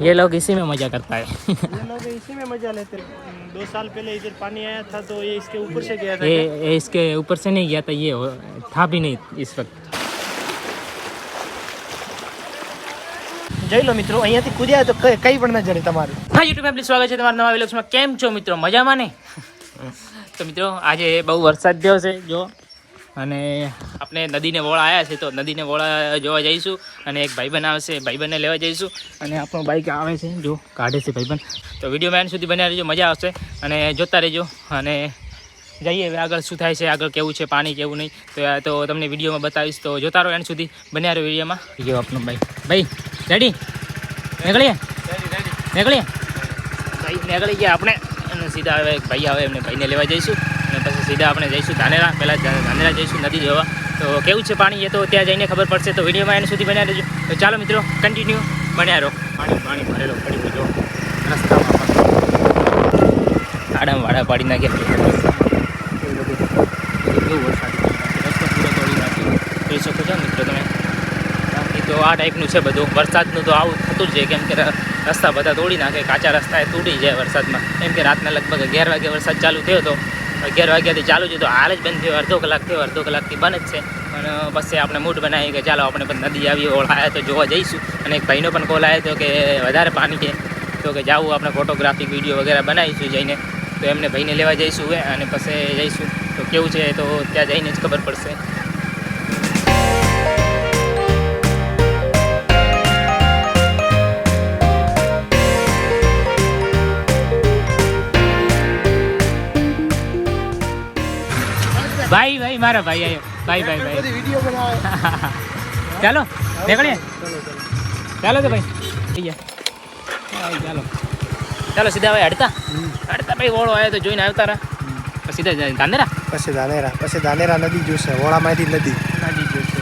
ये लोग इसी में मजा करता है ये लोग इसी में मजा लेते हैं दो साल पहले इधर पानी आया था तो ये इसके ऊपर से गया था ये ये इसके ऊपर से नहीं गया था ये हो- था भी नहीं इस वक्त જોઈ લો મિત્રો અહીંયાથી કૂદ્યા તો કઈ કઈ પણ ન જડે તમારું હા યુટ્યુબ ફેમિલી સ્વાગત છે તમારા નવા વિલોક્સમાં કેમ છો મિત્રો મજામાં ને તો મિત્રો આજે બહુ વરસાદ થયો છે જો અને આપણે નદીને વોળા આવ્યા છે તો નદીને વોળા જોવા જઈશું અને એક ભાઈબંધ આવશે ભાઈબંધને લેવા જઈશું. અને આપણું બાઈક આવે છે જો કાઢે છે ભાઈબંધ. તો વિડીયોમાં મેન સુધી બન્યા રહેજો મજા આવશે. અને જોતા રહેજો અને જઈએ હવે આગળ શું થાય છે આગળ કેવું છે પાણી કેવું નહીં. તો તો તમને વિડીયોમાં બતાવીશ તો જોતા રહો એન્ડ સુધી બન્યા રહ્યો વિડીયોમાં જો આપણું ભાઈ ભાઈ રેડી નીકળીએ? નીકળીએ? ભાઈ નીકળી ગયા આપણે. અને સીધા હવે ભાઈ આવે એમને ભાઈને લેવા જઈશું. અને પછી સીધા આપણે જઈશું ધાનેરા. પહેલાં ધાનેરા જઈશું નદી જોવા. તો કેવું છે પાણી? એ તો ત્યાં જઈને ખબર પડશે. તો વિડીયોમાં એને સુધી બન્યા રહેજો. તો ચાલો મિત્રો કન્ટિન્યુ બન્યા રહો. પાણી પાણી ભરેલો, પડી ગયો રસ્તામાં આડામ વાડા પાડી નાખ્યો. જોઈ શકો છો મિત્રો તમે. બાકી તો આ ટાઈપનું છે બધું. વરસાદનું તો આવું થતું જ છે. કેમ કે રસ્તા બધા તોડી નાખે. કાચા રસ્તા એ તૂટી જાય વરસાદમાં. કેમ કે રાતના લગભગ અગિયાર વાગે વરસાદ ચાલુ થયો હતો અગિયાર વાગ્યાથી ચાલુ છે, તો હાલ જ બંધ થયો, અડધો કલાક થયો, અડધો કલાકથી બંધ જ છે. પણ પછી આપણે મૂડ બનાવી કે ચાલો આપણે પણ નદી આવી ઓળખાયા તો જોવા જઈશું. અને એક ભાઈનો પણ કોલ આવ્યો હતો કે વધારે પાણી છે. તો કે, જાવું, આપણે ફોટોગ્રાફિક વીડિયો વગેરે બનાવીશું જઈને. તો એમને ભાઈને લેવા જઈશું અને પછી જઈશું. તો કેવું છે તો ત્યાં જઈને જ ખબર પડશે. ભાઈ ભાઈ મારા ભાઈ આયો. ભાઈ ભાઈ ભાઈ. વીડિયો બનાવે. ચાલો નીકળીએ. ચલો તો ભાઈ. ગયા. ચાલો. ચાલો સીધા ભાઈ હડતા. હડતા ભાઈ ઓળો આવ્યો તો જોઈને આવતા રહ્યા પછી સીધા જાય. પછી ધાનેરા પછી ધાનેરા નદી જોશે. વોળામાંથી નદી. નદી જોશે.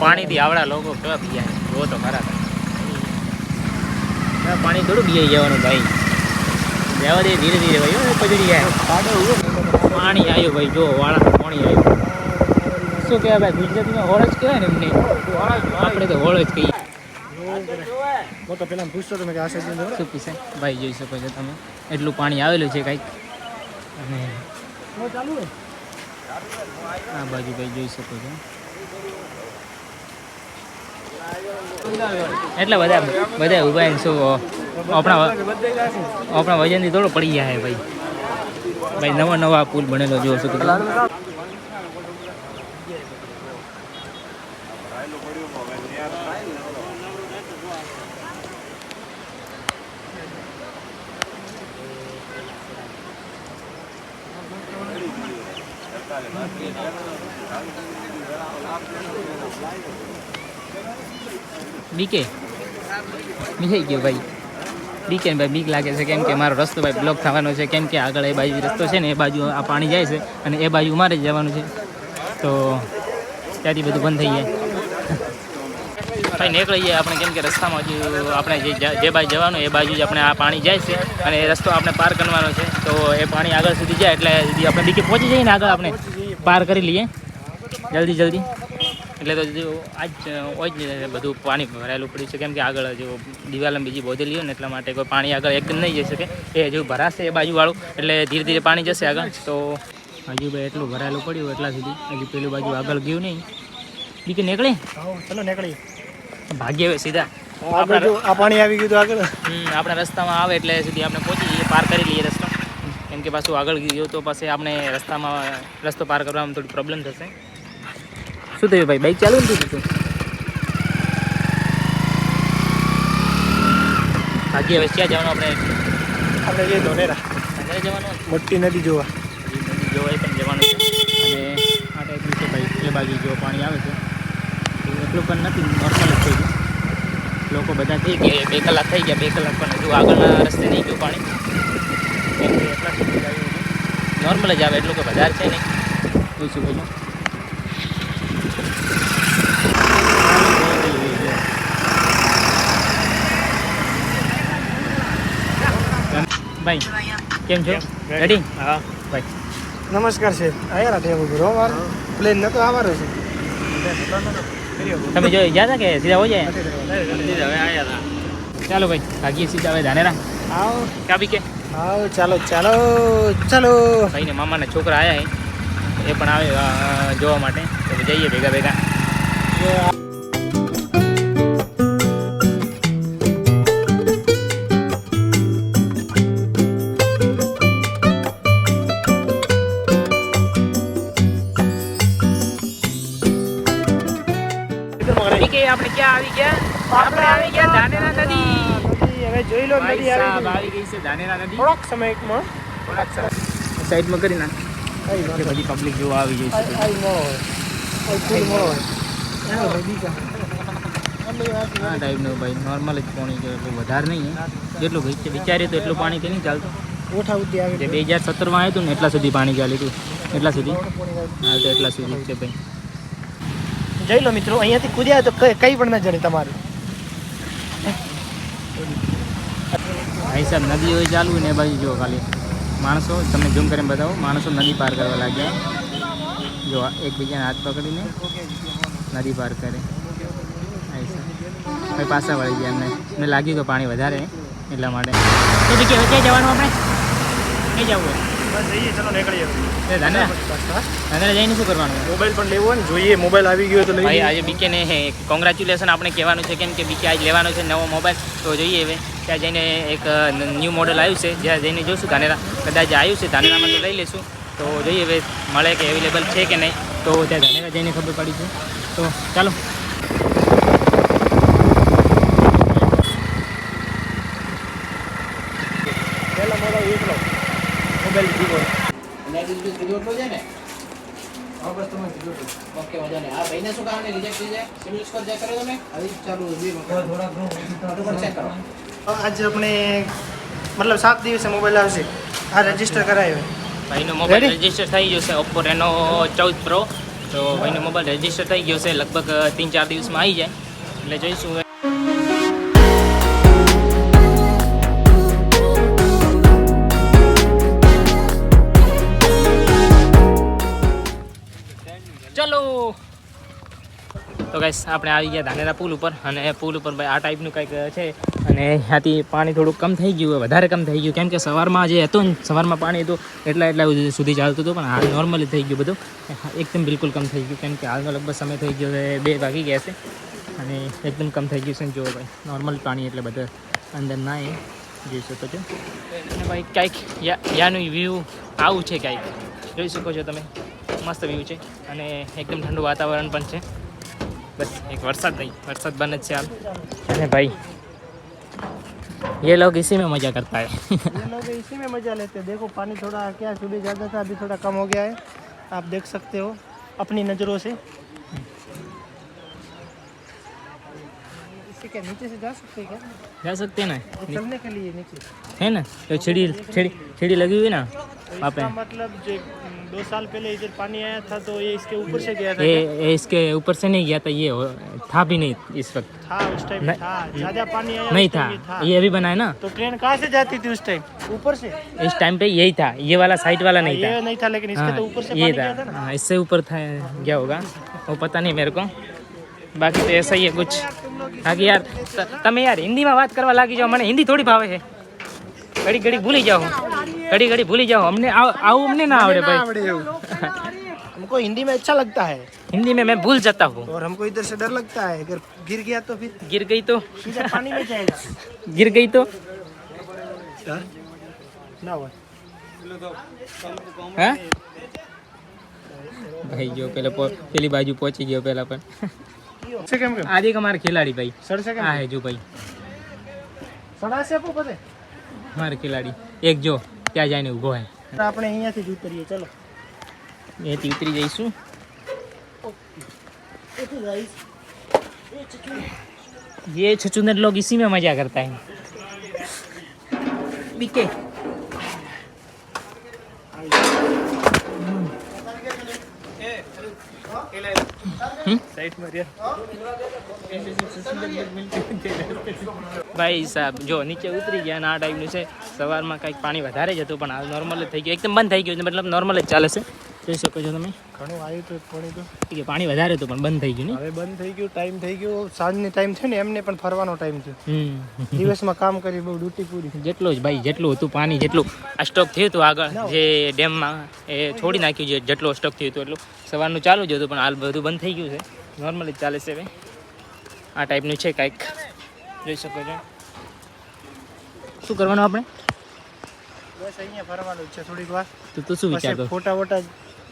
પાણીથી આવડા લોકો કેવા પીયા જો તો ખરા. પાણી થોડું પીએ જવાનું ભાઈ. જવા દે ધીરે ધીરે ભાઈ પજડી જાય. પાણી આવ્યું ભાઈ જો વાળા. પાણી આવ્યું શું કહેવાય ભાઈ ગુજરાતીમાં હોળ જ કહેવાય ને એમને? આપણે તો હોળ જ કહીએ. હું તો પેલા પૂછતો તમે કે આ સાઈડ શું પીશે? ભાઈ જોઈ શકો છો તમે. એટલું પાણી આવેલું છે કાંઈક. અને આ બાજુ ભાઈ જોઈ શકો છો. એટલે બધા બધા ઊભા શું આપણા આપણા વજનથી થોડો પડી ગયા છે ભાઈ. ભાઈ નવા નવા પુલ બનેલો જોવો શું બીકે થઈ ગયો ભાઈ. બીકે ભાઈ બીક લાગે છે કેમ કે મારો રસ્તો ભાઈ બ્લોક થવાનો છે, કેમ કે આગળ એ બાજુ રસ્તો છે ને, એ બાજુ આ પાણી જાય છે અને એ બાજુ મારે જવાનું છે. તો ત્યાંથી બધું બંધ થઈ જાય. ભાઈ નીકળી જાય આપણે કેમ કે રસ્તામાં હજુ આપણે જે બાજુ જવાનું એ બાજુ જ આપણે આ પાણી જાય છે અને એ રસ્તો આપણે પાર કરવાનો છે. તો એ પાણી આગળ સુધી જાય એટલે આપણે બીકે પહોંચી જઈએ ને આગળ આપણે. પાર કરી લઈએ. જલ્દી જલ્દી. એટલે તો આજ હોય જ બધું પાણી ભરાયેલું પડ્યું છે. કેમ કે આગળ જો દિવાલ બીજી બોધેલી હોય ને એટલા માટે કોઈ પાણી આગળ એકદમ નહીં જઈ શકે. એ હજુ ભરાશે એ બાજુવાળું. એટલે ધીરે ધીરે પાણી જશે આગળ. તો હજુ ભાઈ એટલું ભરાયેલું પડ્યું એટલા સુધી. હજી પેલું બાજુ આગળ ગયું નહીં. બીજું નીકળે ચલો નીકળી ભાગ્ય હવે સીધા. આ પાણી આવી ગયું તો આગળ. આપણા રસ્તામાં આવે એટલે સુધી આપણે પહોંચી જઈએ પાર કરી લઈએ રસ્તો. કેમ કે પાછું આગળ ગયો તો પછી આપણે રસ્તામાં રસ્તો પાર કરવામાં થોડી પ્રોબ્લેમ થશે. શું થયું ભાઈ? બાઈક ચાલુ નથી તું ભાગ્ય હવે ક્યાં જવાનું આપણે? આપણે જઈએ ધોનેરા. ઘરે જવાનું મોટી નદી જોવા. જોવા એ પણ જવાનું છે. અને આ ટાઈપનું છે ભાઈ એ બાજુ જો પાણી આવે છે. એટલું પણ નથી નોર્મલ જ થઈ ગયું. લોકો બધા થઈ ગયા. બે કલાક થઈ ગયા બે કલાક પણ હજુ આગળના રસ્તે નહીં ગયું પાણી. નોર્મલ જ આવે એટલું કે વધારે છે નહીં. જોઈશું ભાઈ ભાઈ કેમ છો? રેડી હા. ભાઈ. નમસ્કાર છે આયા ટેમ એવું પ્લેન નતો આવવાનો છે. તમે જો ગયા હતા કે સીધા હો જાય? હવે આવ્યા હતા ચાલો ભાઈ ભાગીએ સીધા હવે ધાનેરા. આવો. કાબી કે? આવો ચાલો ચાલો ચાલો. ભાઈને મામાના છોકરા આવ્યા એ પણ આવે જોવા માટે. તો જઈએ ભેગા ભેગા. સાહેબ. આવી આવી ગઈ છે ધાનેરા નદી. થોડોક સમયમાં સાઈડમાં કરી નાખ. બધી પબ્લિક જોવા આવી કા આ ટાઈપનું ભાઈ નોર્મલ જ પાણી છે એટલું વધારે નહીં જેટલું જેટલું છે વિચારીએ તો એટલું પાણી તો નહીં ચાલતું? ઓઠા ઉધી આવે બે હજાર સત્તરમાં આવ્યું હતું ને એટલા સુધી પાણી ચાલ્યું હતું એટલા સુધી? હા તો એટલા સુધી છે ભાઈ. જઈ લો મિત્રો અહીંયાથી કૂદ્યા તો કઈ કઈ પણ ના જડે તમારું. ભાઈ સાહેબ નદી હોય ચાલુ ને એ બાજુ જુઓ ખાલી માણસો તમને ઝૂમ કરીને બતાવો માણસો નદી પાર કરવા લાગ્યા. જો એકબીજાને હાથ પકડીને નદી પાર કરે. અહીં સાહેબ. ભાઈ પાછા વળી ગયા એમને. એમને લાગ્યું કે પાણી વધારે એટલા માટે. તો કે ક્યાં જવાનું આપણે? ક્યાં જવું કોંગ્રેચ્યુલેશન આપણે કહેવાનું છે કેમ કે બીકે આજ લેવાનો છે નવો મોબાઈલ તો જોઈએ હવે. ત્યાં જઈને એક ન્યૂ મોડલ આવ્યું છે. જ્યાં જઈને જોઈશું ધાનેરા. કદાચ આવ્યું છે ધાનેરામાં તો લઈ લઈશું તો જોઈએ હવે મળે કે અવેલેબલ છે કે નહીં. તો ત્યાં ધાનેરા જઈને ખબર પડી છે. તો ચાલો. પહેલા મોબાઈલ એકલો. મોબાઈલ દીવો આજે આપણે મતલબ સાત દિવસે મોબાઈલ આવશે. આ રજિસ્ટર કરાયો. ભાઈનો મોબાઈલ? રજિસ્ટર થઈ ગયો છે ઓપ્પો રેનો ચૌદ પ્રો તો ભાઈનો મોબાઈલ રજિસ્ટર થઈ ગયો છે લગભગ ત્રણ ચાર દિવસમાં આવી જાય. એટલે જોઈશું તો ગાઈસ આપણે આવી ગયા ધાનેરા પુલ ઉપર અને પુલ ઉપર ભાઈ આ ટાઈપનું કંઈક છે અને ત્યાંથી પાણી થોડુંક કમ થઈ ગયું વધારે કમ થઈ ગયું. કેમ કે સવારમાં જે હતું ને, સવારમાં પાણી હતું, એટલા એટલા સુધી ચાલતું હતું, પણ હાલ નોર્મલી થઈ ગયું બધું. એકદમ બિલકુલ કમ થઈ ગયું. કેમ કે હાલનો લગભગ સમય થઈ ગયો છે, બે વાગી ગયા છે. અને એકદમ કમ થઈ ગયું છે ને, જુઓ ભાઈ નોર્મલ પાણી એટલે બધા અંદર ના એ જોઈ શકો છો. અને ભાઈ કાંઈક યાનું વ્યૂ આવું છે કાંઈક જોઈ શકો છો તમે. મસ્ત વ્યૂ છે અને એકદમ ઠંડુ વાતાવરણ પણ છે. બસ એક વરસાદ नहीं वरसाद बन છે हाल अरे भाई ये लोग इसी में मजा करता है ये लोग इसी में मजा लेते हैं देखो पानी थोड़ा क्या सुबह ज़्यादा था अभी थोड़ा कम हो गया है आप देख सकते हो अपनी नज़रों से इससे क्या नीचे से जा सकते हैं क्या जा सकते हैं ना ये चलने के लिए नीचे है ना तो छिड़ी छिड़ी छिड़ी लगी हुई ना वहाँ पे इसका मतलब जो दो साल पहले इधर पानी आया था तो ये इसके ऊपर से गया था ये क्या? ये इसके ऊपर से नहीं गया था ये हो- था भी नहीं इस वक्त था उस टाइम नहीं- था ज़्यादा पानी आया नहीं उस था टाइम ये था ये अभी बना है ना तो ट्रेन कहाँ से जाती थी उस टाइम ऊपर से इस टाइम पे यही था ये वाला साइड वाला नहीं ये था नहीं था लेकिन इसके हाँ, तो ऊपर से ये पानी गया था था ना हाँ, इससे ऊपर था क्या होगा वो पता नहीं मेरे को બાકી તો ऐसा ही है कुछ બાકી યાર ત- તમે યાર હિન્દીમાં વાત કરવા લાગી જાઓ મને હિન્દી થોડી ભાવે છે ઘડી ઘડી ભૂલી જાઓ ઘડી ઘડી ભૂલી જાઓ અમને આવ- આવું અમને ના આવડે ભાઈ हमको हिंदी में अच्छा लगता है हिंदी में मैं भूल जाता हूँ और हमको इधर से डर लगता है अगर गिर गया तो फिर गिर गई तो सीधा पानी में जाएगा गिर गई तो ना हुआ હા ભાઈ જો પેલા પો- પેલી બાજુ પહોંચી ગયો પેલા પણ से केम केम આ દેખ અમારા ખેલાડી ભાઈ सर से केम આ હે જો ભાઈ સડા છે આપો બધે મારા ખેલાડી એક જો ત્યાં જઈને ઊભો હે આપણે અહીંયાથી જ ઉતરીએ ચલો અહીંયાથી ઉતરી જઈશું ये छछूंदर लोग इसी में मजा करता है बीके ભાઈ, સાહેબ, જો, નીચે ઉતરી ગયા અને આ ટાઈપનું છે. સવારમાં કંઈક પાણી વધારે જ હતું, પણ હાલ નોર્મલ જ થઈ ગયું. એકદમ બંધ થઈ ગયું મતલબ નોર્મલ જ ચાલે છે. જોઈ શકો છો તમે. ઘણું આવ્યું હતું પાણી તો. કે પાણી વધારે હતું પણ બંધ થઈ ગયું હવે બંધ થઈ ગયું ટાઈમ થઈ ગયો. સાંજની ટાઈમ છે ને એમને પણ ફરવાનો ટાઈમ છે. દિવસમાં કામ કરી બહુ ડ્યુટી પૂરી. જેટલું જ ભાઈ જેટલું હતું પાણી જેટલું. આ સ્ટોક થયું હતું આગળ જે ડેમમાં એ છોડી નાખ્યું છે જેટલો સ્ટોક થયું હતું એટલું. સવારનું ચાલુ જ હતું પણ હાલ બધું બંધ થઈ ગયું છે. નોર્મલી જ ચાલે છે હવે. આ ટાઈપનું છે કાંઈક. જોઈ શકો છો. શું કરવાનું આપણે? બસ અહીંયા ફરવાનું છે થોડીક વાર. તો તું શું વિચાર ફોટા વોટા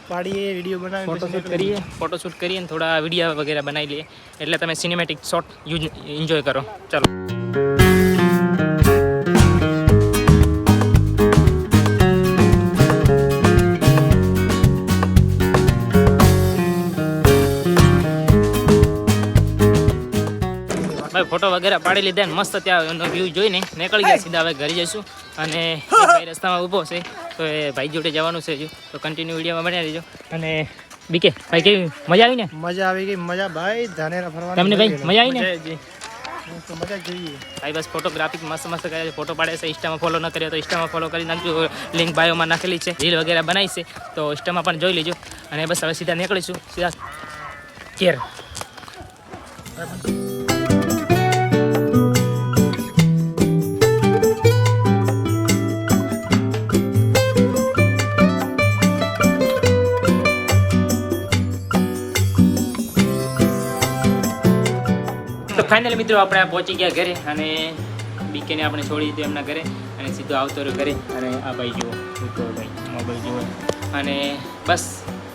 પાડીએ વીડિયો બનાવીએ ફોટોશૂટ કરીએ. ફોટોશૂટ કરીએ અને થોડા વીડિયો વગેરે બનાવી લઈએ. એટલે તમે સિનેમેટિક શોટ યુઝ એન્જોય કરો. ચાલો. ભાઈ ફોટો વગેરે પાડી લીધા ને મસ્ત ત્યાં એનો વ્યૂ જોઈને નીકળી ગયા સીધા હવે ઘરે જઈશું. અને ભાઈ રસ્તામાં ઊભો છે. તો એ ભાઈ જોડે જવાનું છે હજુ. તો કન્ટિન્યુ વિડીયોમાં બનાવી રહેજો અને બીકે ભાઈ કેવી? મજા આવી ને? મજા આવી ગઈ મજા. ભાઈ ધાનેરા ફરવા તમને ભાઈ મજા આવી ને? મજા જોઈએ. ભાઈ બસ ફોટોગ્રાફી મસ્ત મસ્ત કર્યા છે. ફોટો પાડે છે. ઇન્સ્ટામાં ફોલો ન કર્યો તો ઇન્સ્ટામાં ફોલો કરી નાખજો. લિંક બાયોમાં નાખેલી છે. રીલ વગેરે બનાવી છે. તો ઇન્સ્ટામાં પણ જોઈ લેજો. અને બસ હવે સીધા નીકળીશું. સીધા. ચેર ફાઇનલી મિત્રો, આપણે પહોંચી ગયા ઘરે અને બીકેને આપણે છોડી દીધું એમના ઘરે અને સીધો આવતો રહ્યો ઘરે. અને આ ભાઈ જુઓ મિત્રો ભાઈ મોબાઈલ જુઓ. અને બસ,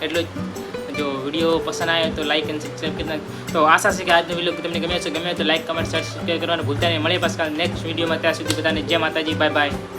એટલું જ. જો વીડિયો પસંદ આવ્યો તો લાઈક અને સબસ્ક્રાઈબ કરી તો આશા છે કે આજનો વીડિયો તમને ગમ્યો છે ગમે તો લાઈક કમેન્ટ સબસ્ક્રાઈબ કરવાનું ભૂલતા નહીં. મળીએ પાછા નેક્સ્ટ વિડીયોમાં. ત્યાં સુધી બધાને જય માતાજી બાય બાય